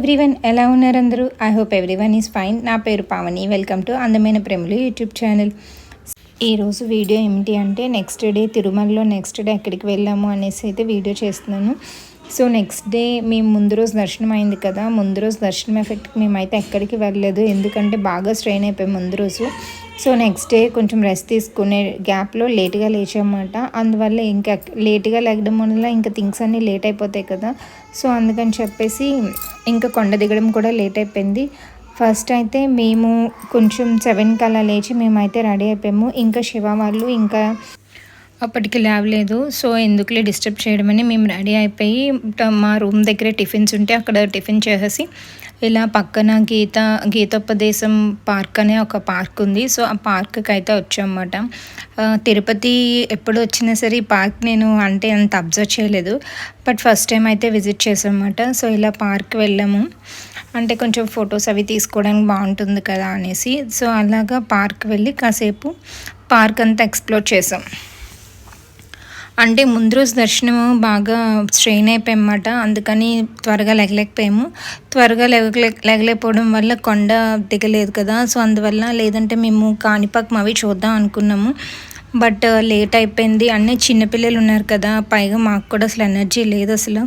Everyone ఎలా ఉన్నారు అందరూ? I hope everyone is fine నా పేరు పావని. వెల్కమ్ టు అందమైన ప్రేమలు యూట్యూబ్ ఛానల్. ఈరోజు వీడియో ఏమిటి అంటే నెక్స్ట్ డే తిరుమలలో నెక్స్ట్ డే ఎక్కడికి వెళ్ళాము అనేసి అయితే వీడియో చేస్తున్నాను. సో నెక్స్ట్ డే మేము ముందు రోజు దర్శనం అయింది కదా ముందు రోజు దర్శనం ఎఫెక్ట్కి మేమైతే ఎక్కడికి వెళ్ళలేదు. ఎందుకంటే బాగా స్ట్రెయిన్ అయిపోయాం ముందు రోజు. సో నెక్స్ట్ డే కొంచెం రెస్ట్ తీసుకునే గ్యాప్లో లేట్గా లేచామన్నమాట. అందువల్ల ఇంకా లేట్గా లేగడం వల్ల ఇంకా థింగ్స్ అన్నీ లేట్ అయిపోతాయి కదా. సో అందుకని చెప్పేసి ఇంకా కొండ దిగడం కూడా లేట్ అయిపోయింది. ఫస్ట్ అయితే మేము కొంచెం సెవెన్కి అలా లేచి మేమైతే రెడీ అయిపోయాము. ఇంకా శివ వాళ్ళు ఇంకా అప్పటికి లేవలేదు. సో ఎందుకులే డిస్టర్బ్ చేయడమని మేము రెడీ అయిపోయి మా రూమ్ దగ్గరే టిఫిన్స్ ఉంటే అక్కడ టిఫిన్ చేసేసి ఇలా పక్కన గీత గీతోపదేశం పార్క్ అనే ఒక పార్క్ ఉంది. సో ఆ పార్క్కి అయితే వచ్చామన్నమాట తిరుపతి ఎప్పుడు వచ్చినా సరే ఈ పార్క్ నేను అంటే అంత అబ్జర్వ్ చేయలేదు. బట్ ఫస్ట్ టైం అయితే విజిట్ చేసామన్నమాట సో ఇలా పార్క్ వెళ్ళాము. అంటే కొంచెం ఫొటోస్ అవి తీసుకోవడానికి బాగుంటుంది కదా అనేసి. సో అలాగా పార్క్ వెళ్ళి కాసేపు పార్క్ అంతా ఎక్స్ప్లోర్ చేసాం అంటే ముందు రోజు దర్శనము బాగా స్ట్రెయిన్ అయిపోయామన్నమాట. అందుకని త్వరగా లెగలేకపోయాము. త్వరగా లెగలే లెగలేకపోవడం వల్ల కొండ దిగలేదు కదా. సో అందువల్ల లేదంటే మేము కాణిపాకం అవి చూద్దాం అనుకున్నాము. బట్ లేట్ అయిపోయింది. అన్నీ చిన్నపిల్లలు ఉన్నారు కదా. పైగా మాకు కూడా అసలు ఎనర్జీ లేదు అసలు.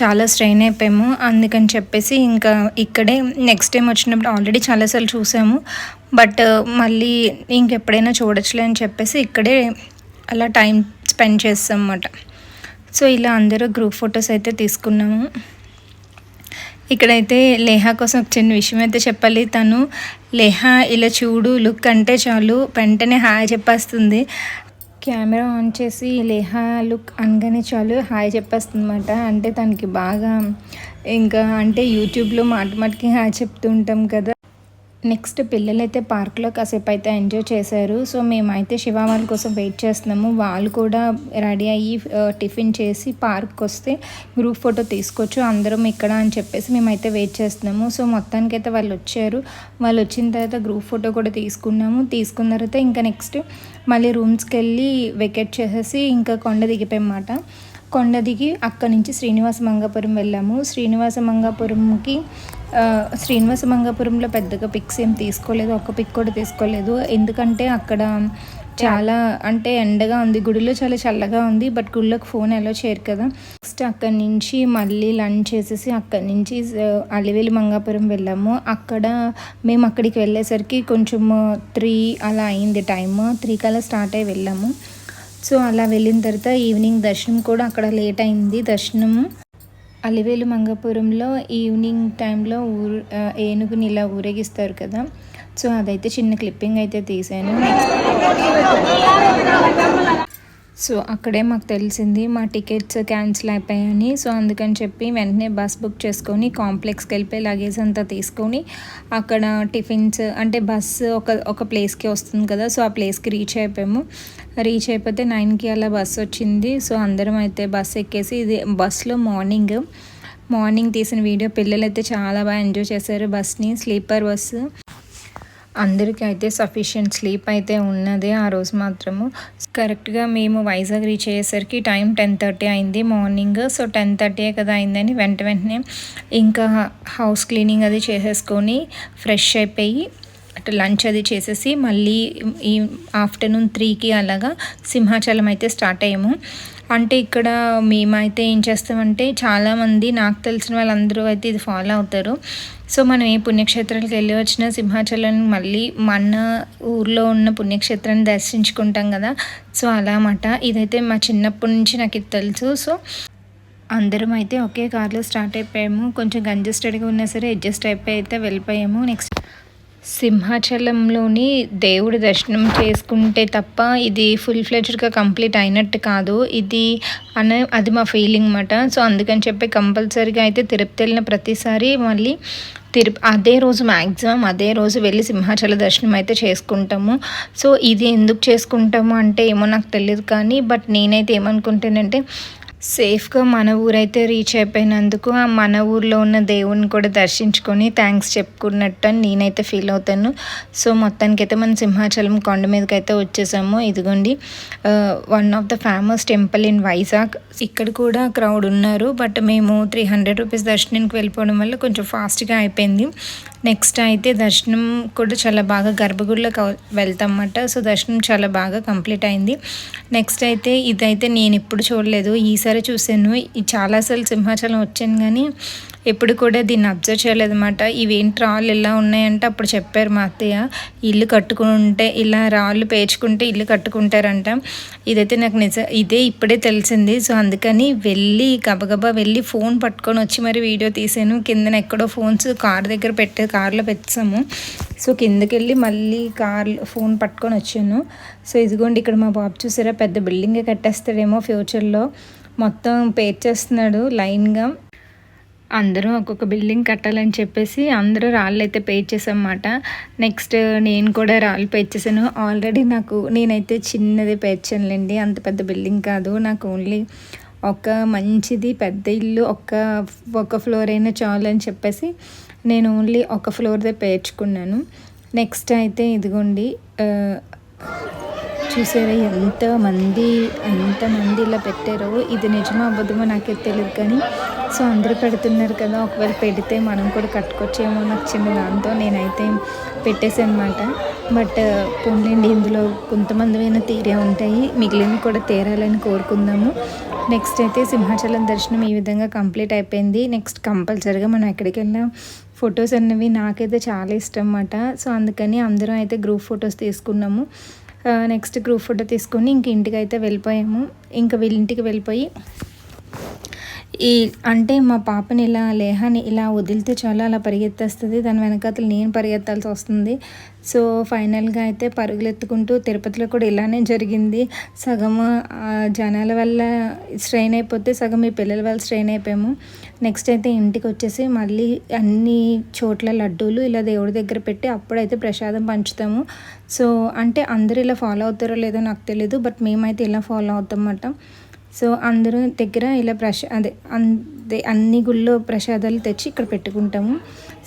చాలా స్ట్రెయిన్ అయిపోయాము. అందుకని చెప్పేసి ఇంకా ఇక్కడే నెక్స్ట్ టైం వచ్చినప్పుడు ఆల్రెడీ చాలాసార్లు చూసాము. బట్ మళ్ళీ ఇంకెప్పుడైనా చూడొచ్చులే అని చెప్పేసి ఇక్కడే అలా టైం స్పెండ్ చేస్తాం అన్నమాట సో ఇలా అందరూ గ్రూప్ ఫొటోస్ అయితే తీసుకున్నాము. ఇక్కడైతే లేహా కోసం ఒక చిన్న విషయం అయితే చెప్పాలి. తను లేహా ఇలా చూడు లుక్ అంటే చాలు. వెంటనే హాయ్ చెప్పేస్తుంది. కెమెరా ఆన్ చేసి లేహా లుక్ అనగానే చాలు హాయ్ చెప్పేస్తుంది అనమాట అంటే తనకి బాగా ఇంకా అంటే యూట్యూబ్లో మాట మాటకి హాయ్ చెప్తూ ఉంటాం కదా. నెక్స్ట్ పిల్లలైతే పార్క్లో కాసేపు అయితే ఎంజాయ్ చేశారు. సో మేమైతే శివ వాళ్ళ కోసం వెయిట్ చేస్తున్నాము. వాళ్ళు కూడా రెడీ అయ్యి టిఫిన్ చేసి పార్క్కి వస్తే గ్రూప్ ఫోటో తీసుకోవచ్చు. అందరం ఇక్కడ అని చెప్పేసి మేమైతే వెయిట్ చేస్తున్నాము. సో మొత్తానికైతే వాళ్ళు వచ్చారు. వాళ్ళు వచ్చిన తర్వాత గ్రూప్ ఫోటో కూడా తీసుకున్నాము. తీసుకున్న తర్వాత ఇంకా నెక్స్ట్ మళ్ళీ రూమ్స్కి వెళ్ళి వెకెట్ చేసేసి ఇంకా కొండ దిగిపోయమాట కొండ దిగి అక్కడి నుంచి శ్రీనివాస మంగాపురం వెళ్ళాము. శ్రీనివాస మంగాపురంకి శ్రీనివాస మంగాపురంలో పెద్దగా పిక్స్ ఏం తీసుకోలేదు ఒక్క పిక్ కూడా తీసుకోలేదు. ఎందుకంటే అక్కడ చాలా అంటే ఎండగా ఉంది గుడిలో చాలా చల్లగా ఉంది బట్ గుడిలోకి ఫోన్ ఎలా చేయరు కదా. నెక్స్ట్ అక్కడి నుంచి మళ్ళీ లంచ్ చేసేసి అక్కడి నుంచి అలివేలి మంగాపురం వెళ్ళాము. అక్కడ మేము అక్కడికి వెళ్ళేసరికి కొంచెం త్రీ అలా అయింది టైమ్. త్రీ కల్లా స్టార్ట్ అయ్యి వెళ్ళాము. సో అలా వెళ్ళిన తర్వాత ఈవినింగ్ దర్శనం కూడా అక్కడ లేట్ అయింది. దర్శనం అలివేలు మంగపురంలో ఈవినింగ్ టైంలో ఊరు ఏనుగుని ఇలా ఊరేగిస్తారు కదా. సో అదైతే చిన్న క్లిప్పింగ్ అయితే తీసాను సో అక్కడే మాకు తెలిసింది మా టికెట్స్ క్యాన్సిల్ అయిపోయాయని. సో అందుకని చెప్పి వెంటనే బస్ బుక్ చేసుకొని కాంప్లెక్స్కి వెళ్ళిపోయి లగేజ్ అంతా తీసుకొని అక్కడ టిఫిన్స్ అంటే బస్ ఒక ఒక ప్లేస్కి వస్తుంది కదా సో ఆ ప్లేస్కి రీచ్ అయిపోయాము. రీచ్ అయిపోతే నైన్కి అలా బస్ వచ్చింది. సో అందరం అయితే బస్ ఎక్కేసి ఇది బస్లో మార్నింగ్. మార్నింగ్ తీసిన వీడియో పిల్లలు అయితే చాలా బాగా ఎంజాయ్ చేశారు బస్ని స్లీపర్ బస్సు. అందరికీ అయితే సఫిషియంట్ స్లీప్ అయితే ఉన్నది ఆ రోజు మాత్రము. కరెక్ట్గా మేము వైజాగ్ రీచ్ అయ్యేసరికి టైం టెన్ థర్టీ అయింది మార్నింగ్ సో టెన్ థర్టీయే కదా అయిందని వెంట వెంటనే ఇంకా హౌస్ క్లీనింగ్ అది చేసేసుకొని ఫ్రెష్ అయిపోయి అటు లంచ్ అది చేసేసి మళ్ళీ ఈ ఆఫ్టర్నూన్ త్రీకి అలాగా సింహాచలం అయితే స్టార్ట్ అయ్యాము. అంటే ఇక్కడ మేమైతే ఏం చేస్తామంటే చాలామంది నాకు తెలిసిన వాళ్ళందరూ అయితే ఇది ఫాలో అవుతారు. సో మనం ఏ పుణ్యక్షేత్రాలకు వెళ్ళి వచ్చినా సింహాచలం మళ్ళీ మన ఊర్లో ఉన్న పుణ్యక్షేత్రాన్ని దర్శించుకుంటాం కదా. సో అలా అన్నమాట ఇదైతే మా చిన్నప్పటి నుంచి నాకు ఇది తెలుసు. సో అందరం అయితే ఒకే కార్లో స్టార్ట్ అయిపోయాము. కొంచెం కంజెస్టెడ్గా ఉన్నా సరే అడ్జస్ట్ అయిపోయి అయితే వెళ్ళిపోయాము. నెక్స్ట్ సింహాచలంలోని దేవుడి దర్శనం చేసుకుంటే తప్ప ఇది ఫుల్ ఫ్లెజ్డ్గా కంప్లీట్ అయినట్టు కాదు. ఇది అనే అది మా ఫీలింగ్ అన్నమాట. సో అందుకని చెప్పి కంపల్సరీగా అయితే తిరుపతి వెళ్ళిన ప్రతిసారి మళ్ళీ తిరు అదే రోజు మ్యాక్సిమం అదే రోజు వెళ్ళి సింహాచల దర్శనం అయితే చేసుకుంటాము. సో ఇది ఎందుకు చేసుకుంటాము అంటే ఏమో నాకు తెలియదు కానీ బట్ నేనైతే ఏమనుకుంటానంటే సేఫ్గా మన ఊరైతే రీచ్ అయిపోయినందుకు ఆ మన ఊర్లో ఉన్న దేవుని కూడా దర్శించుకొని థ్యాంక్స్ చెప్పుకున్నట్టు అని నేనైతే ఫీల్ అవుతాను. సో మొత్తానికి అయితే మనం సింహాచలం కొండ మీదకి అయితే వచ్చేసాము. ఇదిగోండి one of the famous temple in Vizag ఇక్కడ కూడా క్రౌడ్ ఉన్నారు. బట్ మేము త్రీ హండ్రెడ్ రూపీస్ దర్శనానికి వెళ్ళిపోవడం వల్ల కొంచెం ఫాస్ట్గా అయిపోయింది. నెక్స్ట్ అయితే దర్శనం కూడా చాలా బాగా గర్భగుడిలోకి వెళ్తామన్నమాట. సో దర్శనం చాలా బాగా కంప్లీట్ అయింది. నెక్స్ట్ అయితే ఇదైతే నేను ఎప్పుడు చూడలేదు. ఈసారి చూశాను. చాలాసార్లు సింహాచలం వచ్చాను కానీ ఎప్పుడు కూడా దీన్ని అబ్జర్వ్ చేయలేదన్నమాట. ఇవేంటి రాళ్ళు ఇలా ఉన్నాయంటే అప్పుడు చెప్పారు మా అత్తయ్య. ఇల్లు కట్టుకుంటే ఇలా రాళ్ళు పేర్చుకుంటే ఇల్లు కట్టుకుంటారంట. ఇదైతే నాకు నిజ ఇదే ఇప్పుడే తెలిసింది. సో అందుకని వెళ్ళి గబగబా వెళ్ళి ఫోన్ పట్టుకొని వచ్చి మరి వీడియో తీసాను. కిందన ఎక్కడో ఫోన్స్ కార్ దగ్గర పెట్టే కార్లో పెట్టాము సో కిందకి వెళ్ళి మళ్ళీ కార్ ఫోన్ పట్టుకొని వచ్చాను. సో ఇదిగోండి ఇక్కడ మా బాబు చూసారా? పెద్ద బిల్డింగే కట్టేస్తాడేమో ఫ్యూచర్లో. మొత్తం పేర్చేస్తున్నాడు లైన్గా. అందరూ ఒక్కొక్క బిల్డింగ్ కట్టాలని చెప్పేసి అందరూ రాళ్ళు అయితే పే చేసామన్నమాట నెక్స్ట్ నేను కూడా రాళ్ళు పేర్చేసాను ఆల్రెడీ నాకు నేనైతే చిన్నది పేర్చానులేండి అంత పెద్ద బిల్డింగ్ కాదు. నాకు ఓన్లీ ఒక మంచిది పెద్ద ఇల్లు ఒక్క ఒక ఫ్లోర్ అయినా చాలు అని చెప్పేసి నేను ఓన్లీ ఒక ఫ్లోర్దే పేర్చుకున్నాను. నెక్స్ట్ అయితే ఇదిగోండి చూసారా ఎంతమంది ఎంతమంది ఇలా పెట్టారో. ఇది నిజమో అబద్ధమో నాకైతే తెలియదు కానీ సో అందరూ పెడుతున్నారు కదా ఒకవేళ పెడితే మనం కూడా కట్టుకొచ్చేమో నాకు చిన్న దాంతో నేనైతే పెట్టేశానమాట. బట్ పోన్లేండి ఇందులో కొంతమందివైనా తీరే ఉంటాయి. మిగిలినవి కూడా తీరాలని కోరుకుందాము. నెక్స్ట్ అయితే సింహాచలం దర్శనం ఈ విధంగా కంప్లీట్ అయిపోయింది. నెక్స్ట్ కంపల్సరీగా మనం ఎక్కడికి వెళ్ళినా ఫొటోస్ అన్నవి నాకైతే చాలా ఇష్టం అన్నమాట. సో అందుకని అందరం అయితే గ్రూప్ ఫొటోస్ తీసుకున్నాము. నెక్స్ట్ గ్రూప్ ఫోటో తీసుకొని ఇంక ఇంటికి అయితే వెళ్ళిపోయాము. ఇంకా వీళ్ళింటికి వెళ్ళిపోయి ఈ అంటే మా పాపని ఇలా లేహాని ఇలా వదిలితే చాలా అలా పరిగెత్తేస్తుంది. దాని వెనకాతలు నేను పరిగెత్తాల్సి వస్తుంది. సో ఫైనల్గా అయితే పరుగులెత్తుకుంటూ తిరుపతిలో కూడా ఇలానే జరిగింది. సగం జనాల వల్ల స్ట్రెయిన్ అయిపోతే సగం ఈ పిల్లల వల్ల స్ట్రెయిన్ అయిపోయాము. నెక్స్ట్ అయితే ఇంటికి వచ్చేసి మళ్ళీ అన్ని చోట్ల లడ్డూలు ఇలా దేవుడి దగ్గర పెట్టి అప్పుడైతే ప్రసాదం పంచుతాము. సో అంటే అందరూ ఇలా ఫాలో అవుతారో లేదో నాకు తెలియదు బట్ మేమైతే ఇలా ఫాలో అవుతాం అన్నమాట. సో అందరూ దగ్గర ఇలా ప్రశ అదే అందే అన్ని గుళ్ళో ప్రసాదాలు తెచ్చి ఇక్కడ పెట్టుకుంటాము.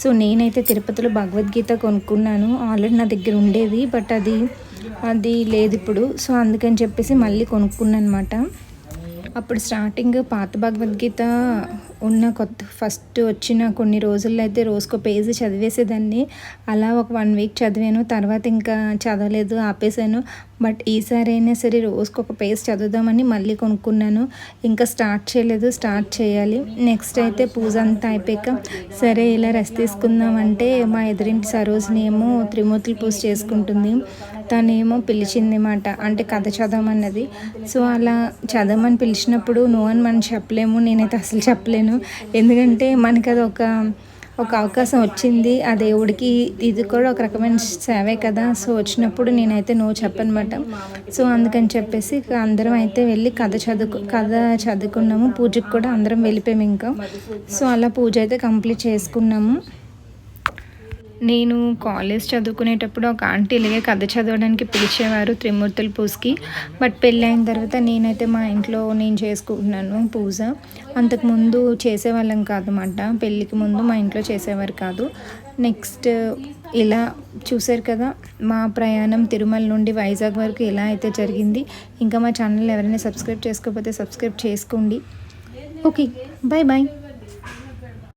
సో నేనైతే తిరుపతిలో భగవద్గీత కొనుక్కున్నాను. ఆల్రెడీ నా దగ్గర ఉండేది బట్ అది అది లేదు ఇప్పుడు. సో అందుకని చెప్పేసి మళ్ళీ కొనుక్కున్నాను అనమాట అప్పుడు స్టార్టింగ్ పాత భగవద్గీత ఉన్న కొత్త ఫస్ట్ వచ్చిన కొన్ని రోజుల్లో అయితే రోజుకో పేజీ చదివేసేదాన్ని. అలా ఒక వన్ వీక్ చదివాను. తర్వాత ఇంకా చదవలేదు ఆపేసాను బట్ ఈసారి అయినా సరే రోజుకు ఒక పేజ్ చదువుదామని మళ్ళీ కొనుక్కున్నాను. ఇంకా స్టార్ట్ చేయలేదు స్టార్ట్ చేయాలి. నెక్స్ట్ అయితే పూజ అంతా అయిపోయాక సరే ఇలా రెస్ట్ తీసుకుందామంటే మా ఎదురింటి సరోజిని ఏమో త్రిమూర్తులు పూజ చేసుకుంటుంది. తనేమో పిలిచింది మాట అంటే కథ చదవమన్నది. సో అలా చదవమని పిలిచినప్పుడు నో అని మనం చెప్పలేము. నేనైతే అసలు చెప్పలేను. ఎందుకంటే మనకి అది ఒక ఒక అవకాశం వచ్చింది. ఆ దేవుడికి ఇది కూడా ఒక రకమైన సేవే కదా. సో వచ్చినప్పుడు నేనైతే నువ్వు చెప్పనమాట. సో అందుకని చెప్పేసి అందరం అయితే వెళ్ళి కథ చదువు కథ చదువుకున్నాము. పూజకు కూడా అందరం వెళ్ళిపోయాము ఇంకా. సో అలా పూజ అయితే కంప్లీట్ చేసుకున్నాము. నేను కాలేజ్ చదువుకునేటప్పుడు ఒక ఆంటీ ఇలాగే కథ చదవడానికి పిలిచేవారు త్రిమూర్తుల పూజకి బట్ పెళ్ళి అయిన తర్వాత నేనైతే మా ఇంట్లో నేను చేసుకుంటున్నాను పూజ. అంతకుముందు చేసేవాళ్ళం కాదన్నమాట. పెళ్ళికి ముందు మా ఇంట్లో చేసేవారు కాదు. నెక్స్ట్ ఇలా చూసారు కదా మా ప్రయాణం తిరుమల నుండి వైజాగ్ వరకు ఎలా అయితే జరిగింది. ఇంకా మా ఛానల్ ఎవరైనా సబ్స్క్రైబ్ చేసుకోకపోతే సబ్స్క్రైబ్ చేసుకోండి. Okay bye bye